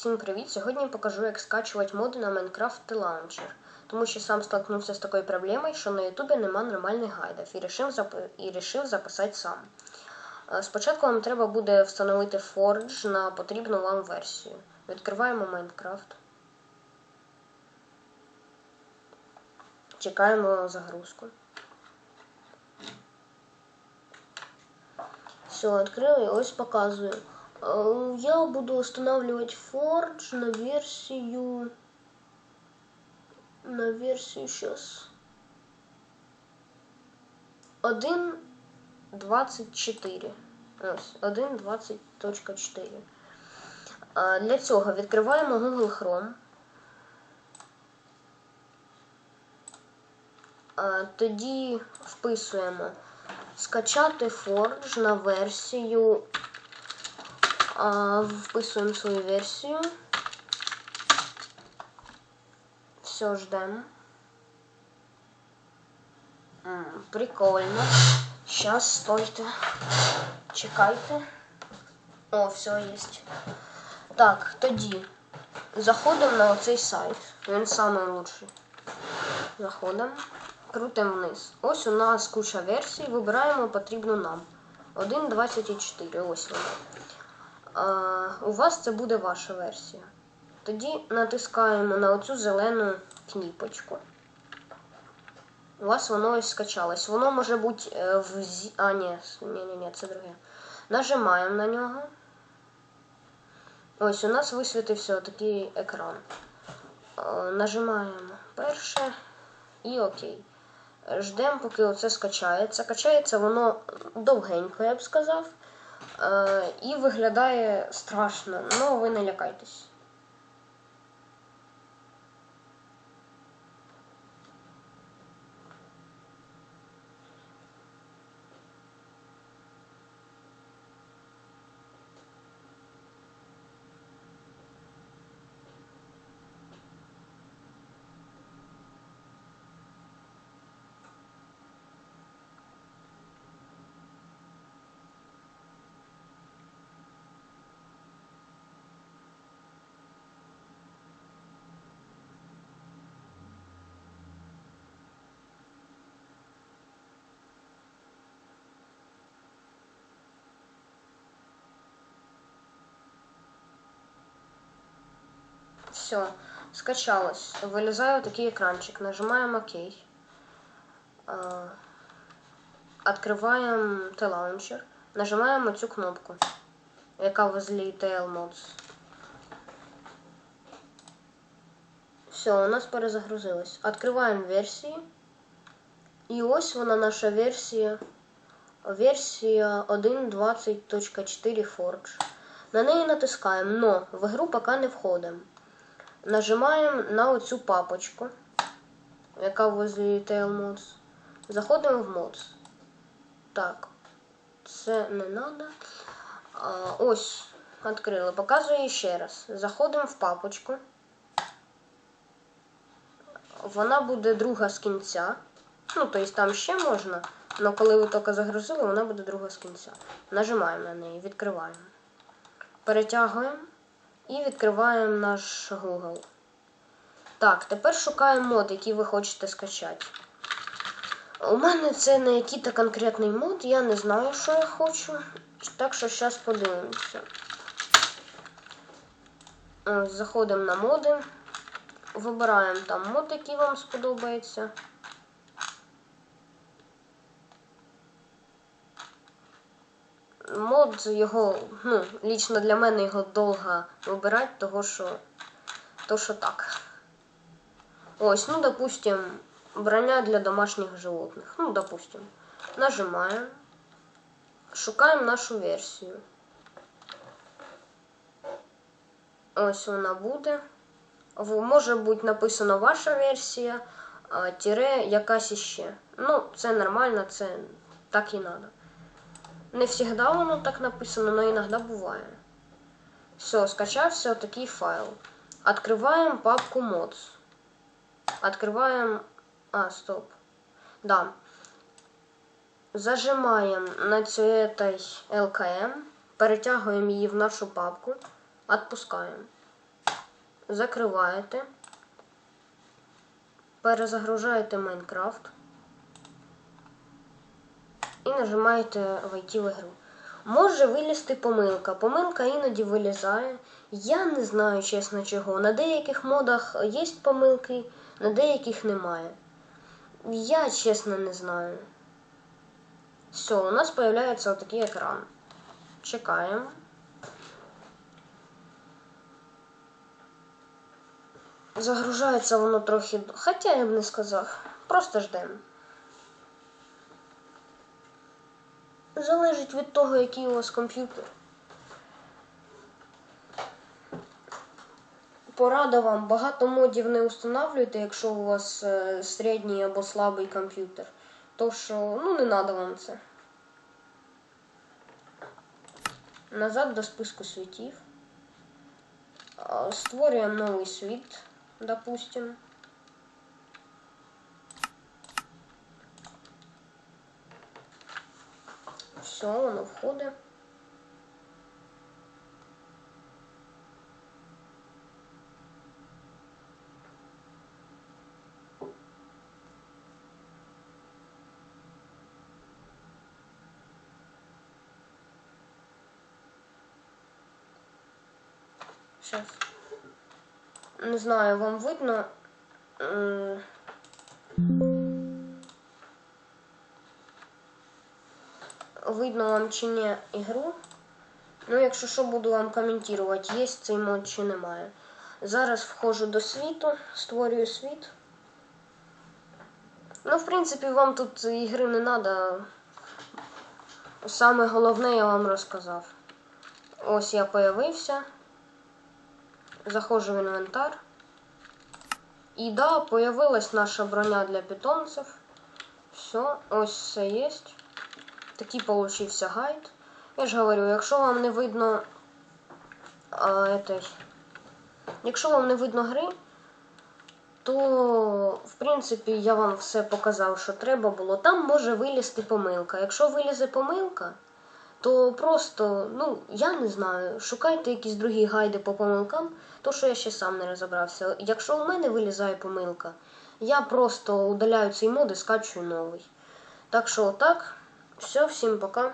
Всім привіт! Сьогодні я покажу, як скачувати моди на Minecraft Launcher. Тому що сам столкнувся з такою проблемою, що на Ютубі нема нормальних гайдів і рішив, зап... і рішив записати сам. Е, Спочатку вам треба буде встановити Forge на потрібну вам версію. Відкриваємо Minecraft. Чекаємо загрузку. Все, відкрили, ось показую. Э, Я буду устанавливать Forge на версию... На версию сейчас. 1.24. Ось, 1.20.4. Для цього відкриваємо Google Chrome. Тоді вписуємо скачати Forge на версію вписуємо свою версію. Все, ждемо. Прикольно. Сейчас, стойте. Чекайте. О, все є. Так, тоді заходимо на оцей сайт. Він лучший. Заходимо. Крутимо вниз. Ось у нас куча версій. Вибираємо потрібну нам. 1.24. Ось вона. У вас це буде ваша версія. Тоді натискаємо на оцю зелену кніпочку. У вас воно ось скачалось. Воно може бути е, в зі... А, ні, ні, ні, ні, це друге. Нажимаємо на нього. Ось у нас висвітився такий екран. Е, Нажимаємо перше і окей. Ждемо, поки оце скачається. Качається воно довгенько, я б сказав. Е, і виглядає страшно, але ви не лякайтесь. Все, скачалось. Вылезаю такий екранчик. Нажимаем ОК. Открываем T-Launcher. Нажимаем оцю кнопку, яка возле TL Mods. Все, у нас перезагрузилось. Откриваємо версії. І ось вона наша версія. Версія 1.20.4 Forge. На неї натискаємо, но в ігру поки не входимо. Нажимаємо на оцю папочку, яка возле Tail Mods. Заходимо в Mods. Так, це не треба. Ось, відкрили. Показую ще раз. Заходимо в папочку. Вона буде друга з кінця. Ну, тобто там ще можна, але коли ви тільки загрузили, вона буде друга з кінця. Нажимаємо на неї, відкриваємо. Перетягуємо і відкриваємо наш Google. Так, тепер шукаємо мод, який ви хочете скачати. У мене це не який-то конкретний мод, я не знаю, що я хочу. Так що зараз подивимося. Заходимо на моди. Вибираємо там мод, який вам сподобається. Мод його, ну, лічно для мене його довго вибирати, того що, то що так. Ось, ну, допустим, броня для домашніх животних. Ну, допустим. Нажимаємо. Шукаємо нашу версію. Ось вона буде. Може бути написано ваша версія, тире якась іще. Ну, це нормально, це так і треба. Не завжди воно так написано, но іноді буває. Все, скачався такий файл. Открываем папку mods. Открываем... А, стоп. Да. Зажимаем на этой LKM, перетягуємо її в нашу папку, отпускаємо. закриваєте, перезагружаєте Майнкрафт і нажимаєте войти в ігру. Може вилізти помилка. Помилка іноді вилізає. Я не знаю, чесно чого. На деяких модах є помилки, на деяких немає. Я чесно не знаю. Все, у нас появляється отакий екран. Чекаємо. Загружається воно трохи. Хоча я б не сказав. Просто ждемо. Залежить від того, який у вас комп'ютер. Порада вам, багато модів не устанавлюйте, якщо у вас е, середній або слабий комп'ютер. То що, ну не треба вам це. Назад до списку світів. Створюємо новий світ, допустим. Все, воно входить. Сейчас. Не знаю, вам видно. Видно вам чи ні ігру. Ну, якщо що, буду вам коментувати, є цей мод чи немає. Зараз входжу до світу, створюю світ. Ну, в принципі, вам тут ігри не треба. Саме головне я вам розказав. Ось я появився. Заходжу в інвентар. І да, появилась наша броня для питомців. Все, ось все є. Такий получився гайд. Я ж говорю, якщо вам не видно. А, этой, якщо вам не видно гри, то в принципі я вам все показав, що треба було. Там може вилізти помилка. Якщо вилізе помилка, то просто, ну, я не знаю, шукайте якісь другі гайди по помилкам, то що я ще сам не розібрався. Якщо у мене вилізає помилка, я просто удаляю цей мод і скачую новий. Так що отак. Все, всім пока.